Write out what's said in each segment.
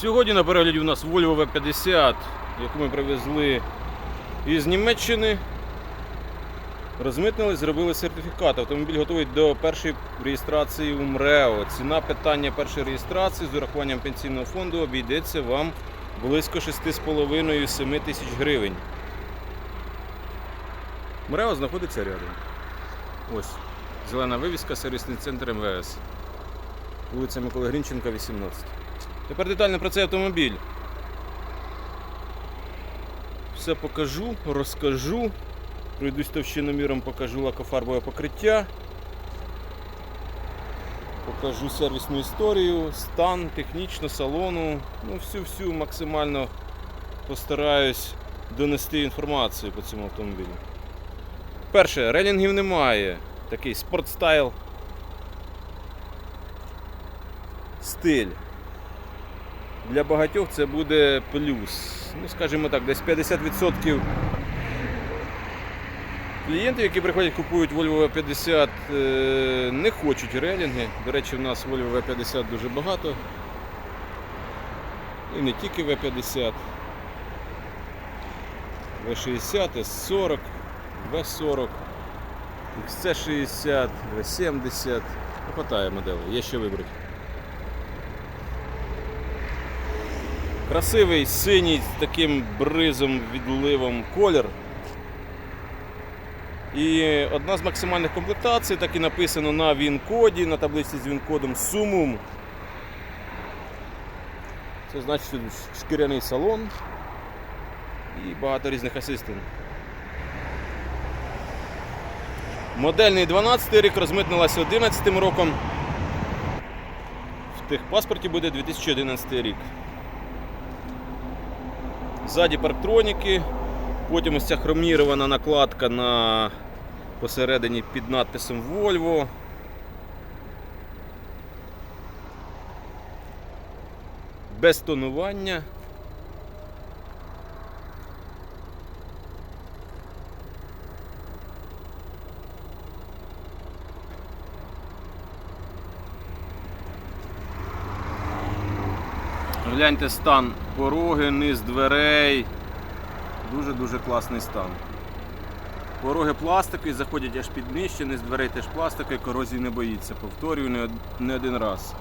Сьогодні на перегляді у нас Volvo V50, яку ми привезли із Німеччини. Розмитнили, зробили сертифікат. Автомобіль готовий до першої реєстрації у МРЕО. Ціна питання першої реєстрації з урахуванням пенсійного фонду обійдеться вам близько 6,5-7 тисяч гривень. МРЕО знаходиться рядом. Ось. Зелена вивіска, сервісний центр МВС. Вулиця Миколи Грінченка, 18. Тепер детально про цей автомобіль. Все покажу, розкажу. Пройдусь товщиноміром, покажу лакофарбове покриття. Покажу сервісну історію, стан, технічно, салону. Ну, всю-всю максимально постараюсь донести інформацію по цьому автомобілю. Перше, релінгів немає. Такий спортстайл. Стиль. Для багатьох це буде плюс. Ну, скажімо так, десь 50% клієнтів, які приходять, купують Volvo V50, е, не хочуть релінги. До речі, в нас Volvo V50 дуже багато. І не тільки V50. V60, S40, V40, XC60, V70. Ну, Хватає моделей, є що вибрати. Красивий синій з таким бризом, відливом колір. І одна з максимальних комплектацій, так і написано на він-коді, на таблиці з він-кодом Sumum. Це значить шкіряний салон і багато різних асистентів. Модельний 12 рік розмитнилася 11 роком. В техпаспорті буде 2011 рік. Ззаді парктроніки, потім ось ця хромірована накладка на посередині під надписом Volvo. Без тонування. Гляньте стан пороги, низ дверей. Дуже-дуже класний стан. Пороги пластикові, заходять аж під нижче, низ дверей теж пластикові, корозії не боїться. Повторюю не, не один раз.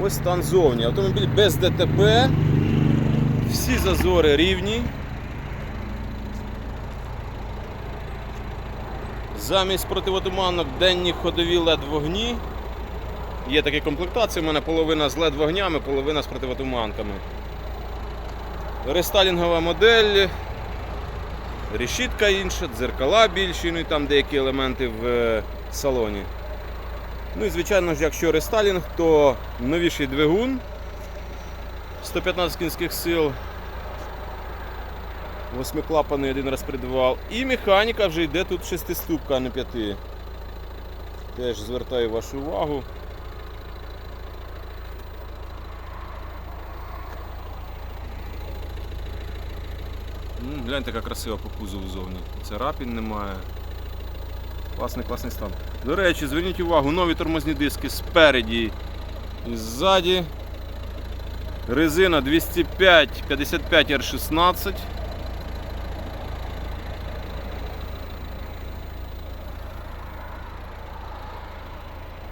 Ось стан зовні. Автомобіль без ДТП. Всі зазори рівні. Замість противотуманок денні ходові LED вогні. Є такі комплектації, у мене половина з LED вогнями, половина з противотуманками. Рестайлінгова модель. Решітка інша, дзеркала більші, ну і там деякі елементи в е, салоні. Ну і звичайно ж, якщо рестайлінг, то новіший двигун 115 кінських сил. Восьмиклапаний один розпредвал. І механіка вже йде тут шестиступка, а не п'яти. Теж звертаю вашу увагу. М, Гляньте, яка красива по кузову зовні. Царапін немає. Класний, класний стан. До речі, зверніть увагу, нові тормозні диски спереді і ззаді. Резина 205 55 R16.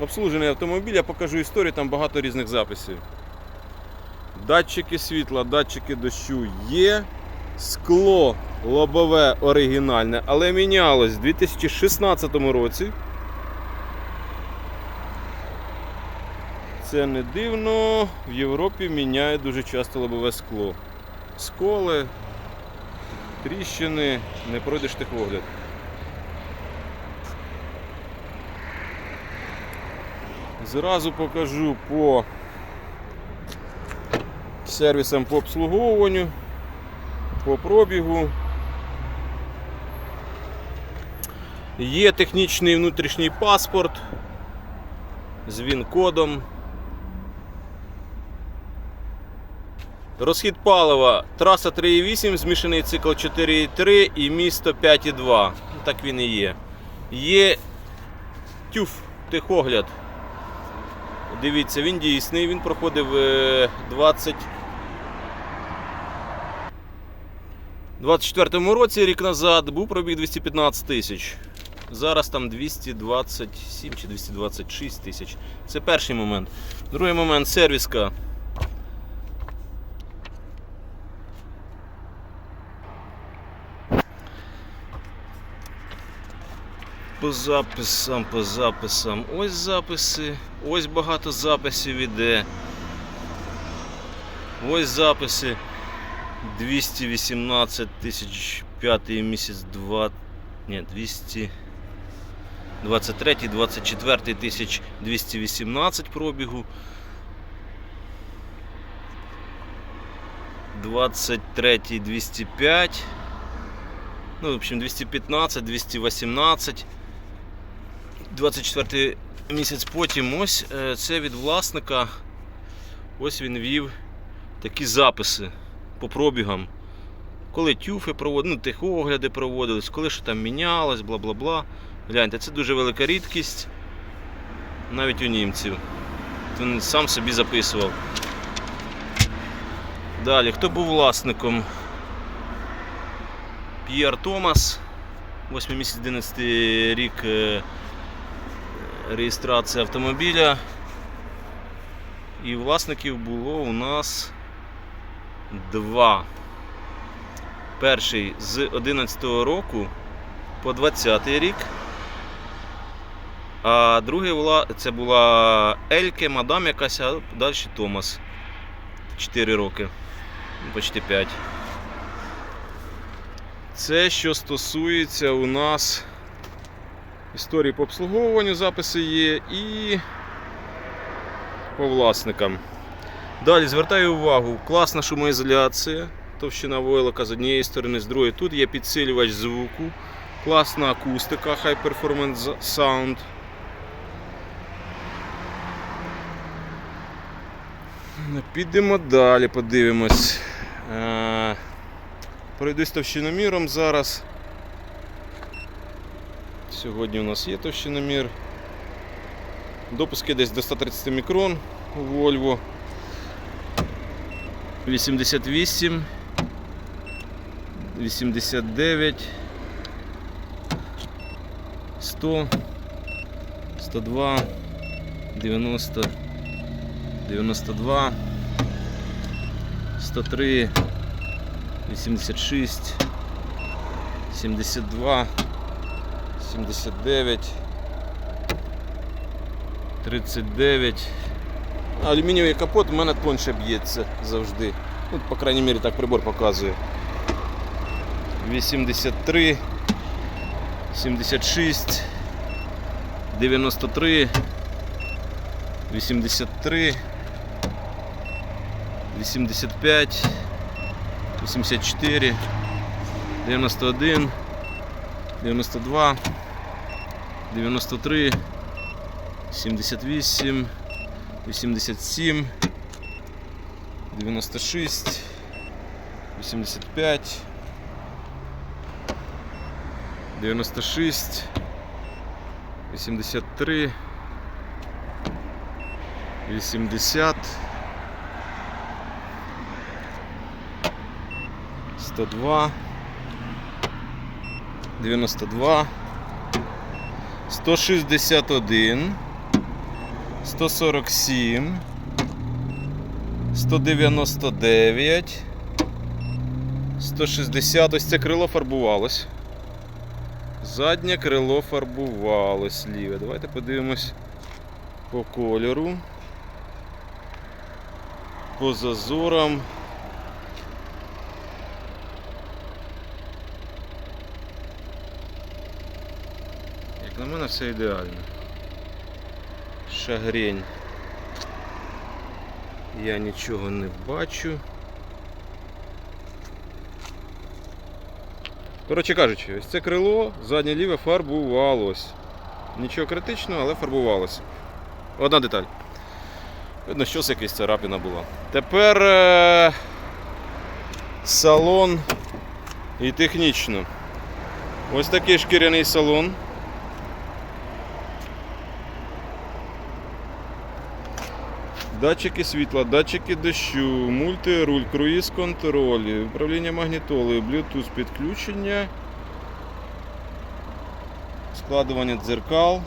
Обслужений автомобіль, я покажу історію, там багато різних записів. Датчики світла, датчики дощу є. Скло лобове оригінальне, але мінялось в 2016 році. Це не дивно, в Європі міняють дуже часто лобове скло. Сколи, тріщини, не пройдеш техогляд. Зразу покажу по сервісам по обслуговуванню, по пробігу. Є технічний внутрішній паспорт з ВІН-кодом. Розхід палива, траса 3,8, змішаний цикл 4,3 і місто 5,2. Так він і є. Є тюф, техогляд. Дивіться, він дійсний, він проходив е, 20. 24-му році, рік назад, був пробіг 215 тисяч. Зараз там 227 чи 226 тисяч. Це перший момент. Другий момент сервіска. По записам, по записам. Ось записи. Ось багато записів іде. Ось записи. 218 тисяч п'ятий місяць 2. Ні, 200. 23, 24 тисяч 218 пробігу. 23 205. Ну, в общем, 215, 218. 24 місяць потім ось е, це від власника. Ось він вів такі записи по пробігам. Коли тюфи проводили, ну, техогляди проводились, коли що там мінялось, бла бла бла. Гляньте, це дуже велика рідкість. Навіть у німців. Він сам собі записував. Далі, хто був власником? П'єр Томас, 8 місяць 11 рік е, реєстрація автомобіля. І власників було у нас два. Перший з 11 року по 20 рік. А другий була, це була Ельке, мадам якась, а далі Томас. 4 роки. Почти 5. Це що стосується у нас історії по обслуговуванню, записи є і по власникам. Далі звертаю увагу, класна шумоізоляція, товщина войлока з однієї сторони, з другої. Тут є підсилювач звуку, класна акустика High Performance Sound. Підемо далі, подивимось. Е, Пройдусь товщиноміром зараз. Сьогодні у нас є товщиномір. Допуски десь до 130 мікрон у Volvo. 88, 89, 100, 102, 90, 92, 103, 86, 72, 79, 39. Алюмінієвий капот у мене тоньше б'ється завжди. Ну, по крайній мірі так прибор показує. 83, 76, 93, 83, 85, 84, 91, 92, 93, 78, 87, 96, 85, 96, 83, 80, 102, 92, 161, 147, 199, 160. Ось це крило фарбувалось. Заднє крило фарбувалось ліве. Давайте подивимось по кольору. По зазорам. Як на мене все ідеально. Шагрень. Я нічого не бачу. Коротше кажучи, ось це крило заднє ліве фарбувалось. Нічого критичного, але фарбувалось. Одна деталь. Видно, щось якась царапина була. Тепер е, салон і технічно. Ось такий шкіряний салон. Датчики світла, датчики дощу, мультируль, круїз контроль, управління магнітолою, Bluetooth підключення, складування дзеркал,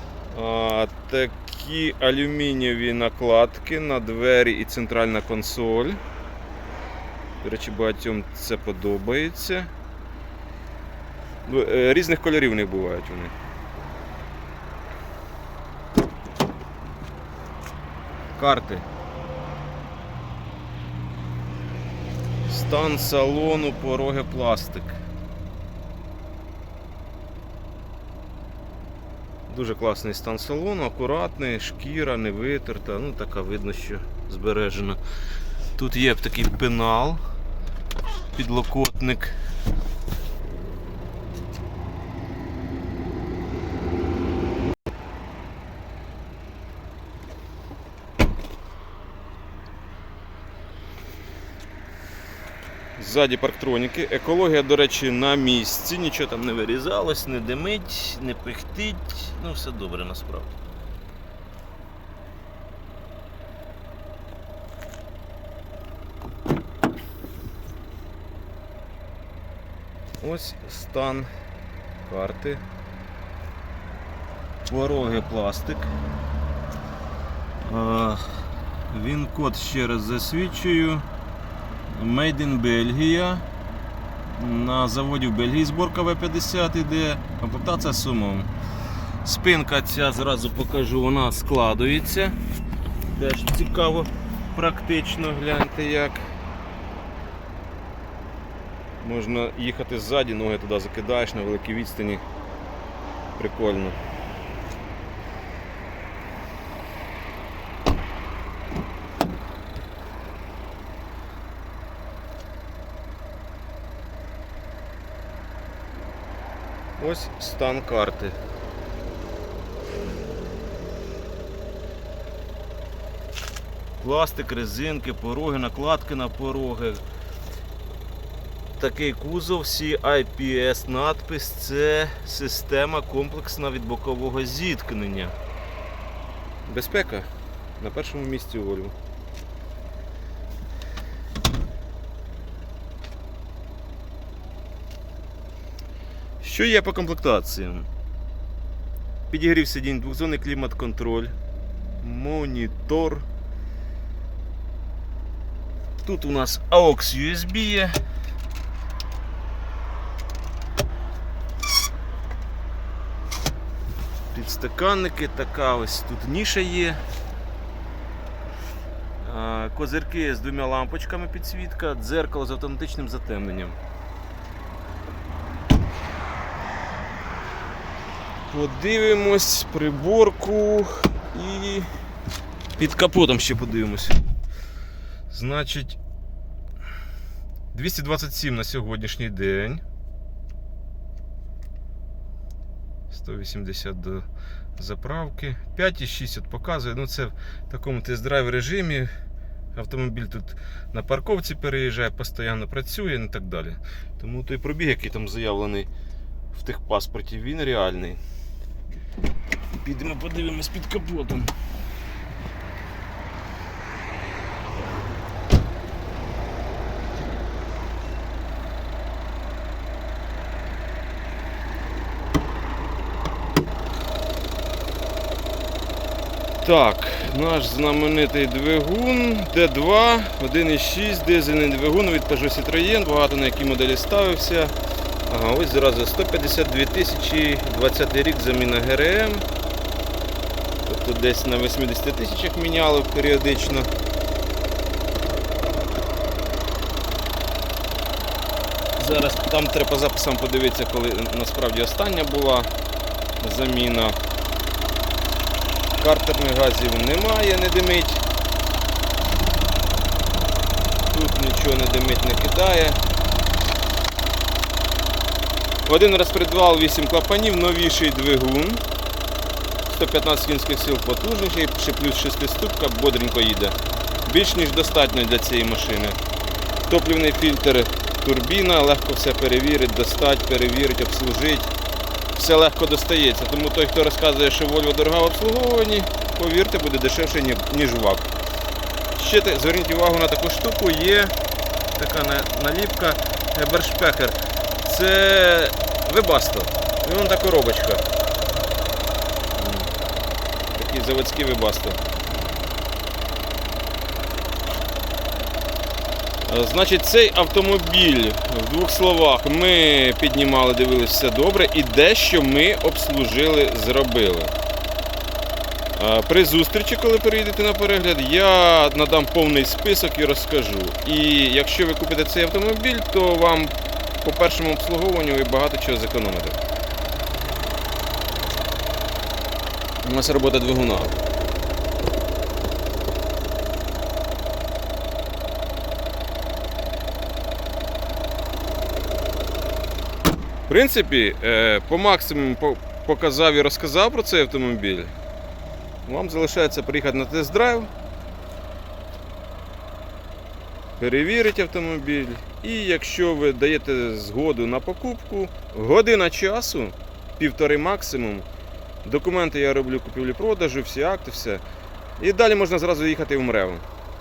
такі алюмінієві накладки на двері і центральна консоль. До речі, багатьом це подобається. Ну, е, Різних кольорів них бувають вони. Карти. Стан салону, пороги пластик. Дуже класний стан салону, акуратний, шкіра, не витерта, ну така видно, що збережена. Тут є такий пенал, підлокотник. Ззаді парктроніки. Екологія, до речі, на місці. Нічого там не вирізалось, не димить, не пихтить. Ну, все добре насправді. Ось стан карти. Пороги пластик. Він код ще раз засвідчую. Made in Belgia. На заводі в Бельгії зборка В50 іде, комплектація сумом. Спинка ця зразу покажу, вона складується. Теж цікаво, практично гляньте як. Можна їхати ззаді, ноги туди закидаєш на великій відстані. Прикольно. Ось стан карти. Пластик, резинки, пороги, накладки на пороги. Такий кузов, CIPS надпис це система комплексна від бокового зіткнення. Безпека на першому місці у Що є по комплектаціям? Підігрів сидінь, двохзонний клімат-контроль, монітор. Тут у нас AUX USB є. Підстаканники, така ось тут ніша є. Козирки з двома лампочками підсвітка, дзеркало з автоматичним затемненням. Подивимось приборку і під капотом ще подивимось. Значить, 227 на сьогоднішній день. 180 до заправки. 5,6 показує. Ну це в такому тест-драйв режимі. Автомобіль тут на парковці переїжджає, постійно працює і так далі. Тому той пробіг, який там заявлений в техпаспорті, він реальний. Підемо подивимось під капотом. Так, наш знаменитий двигун D2, 1,6 дизельний двигун від Peugeot Citroën, багато на якій моделі ставився. Ага, ось зразу 152 тисячі, 20 рік заміна ГРМ. Тобто десь на 80 тисячах міняли періодично. Зараз там треба по записам подивитися, коли насправді остання була заміна. Картерних газів немає, не димить. Тут нічого не димить, не кидає. Один розпредвал 8 клапанів, новіший двигун. 115 кінських сил потужніший, ще плюс 6 ступка, бодренько їде. Більш ніж достатньо для цієї машини. Топлівний фільтр турбіна, легко все перевірити, достати, перевірити, обслужити. Все легко достається. Тому той, хто розказує, що Volvo дорога в обслуговуванні, повірте, буде дешевше, ніж ВАК. Ще зверніть увагу на таку штуку, є така наліпка Бершпекер. Це Вебасто. І вон та коробочка. Такі заводські Вебасто. Е, Значить, цей автомобіль в двох словах ми піднімали, дивилися все добре, і дещо ми обслужили, зробили. Е, При зустрічі, коли перейдете на перегляд, я надам повний список і розкажу. І якщо ви купите цей автомобіль, то вам по першому обслуговуванню ви багато чого зекономите. У нас робота двигуна. В принципі, е, по максимуму показав і розказав про цей автомобіль. Вам залишається приїхати на тест-драйв, перевірити автомобіль. І якщо ви даєте згоду на покупку, година часу, півтори максимум. Документи я роблю купівлі-продажу, всі акти, все. І далі можна зразу їхати в МРЕВ.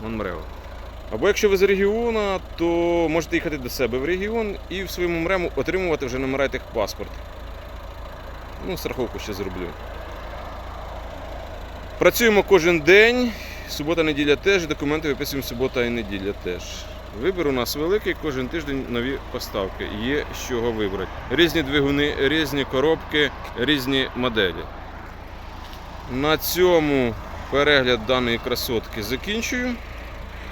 Вон МРЕВ. Або якщо ви з регіону, то можете їхати до себе в регіон і в своєму МРЕМу отримувати вже номера тих паспорт. Ну, страховку ще зроблю. Працюємо кожен день, субота, неділя теж, документи виписуємо субота і неділя теж. Вибір у нас великий, кожен тиждень нові поставки. Є з чого вибрати. Різні двигуни, різні коробки, різні моделі. На цьому перегляд даної красотки закінчую.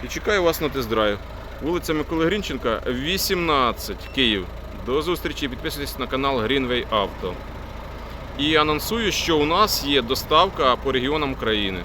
І чекаю вас на тест-драйв. Вулиця Миколи Грінченка, 18, Київ. До зустрічі. Підписуйтесь на канал Greenway Auto. І анонсую, що у нас є доставка по регіонам країни.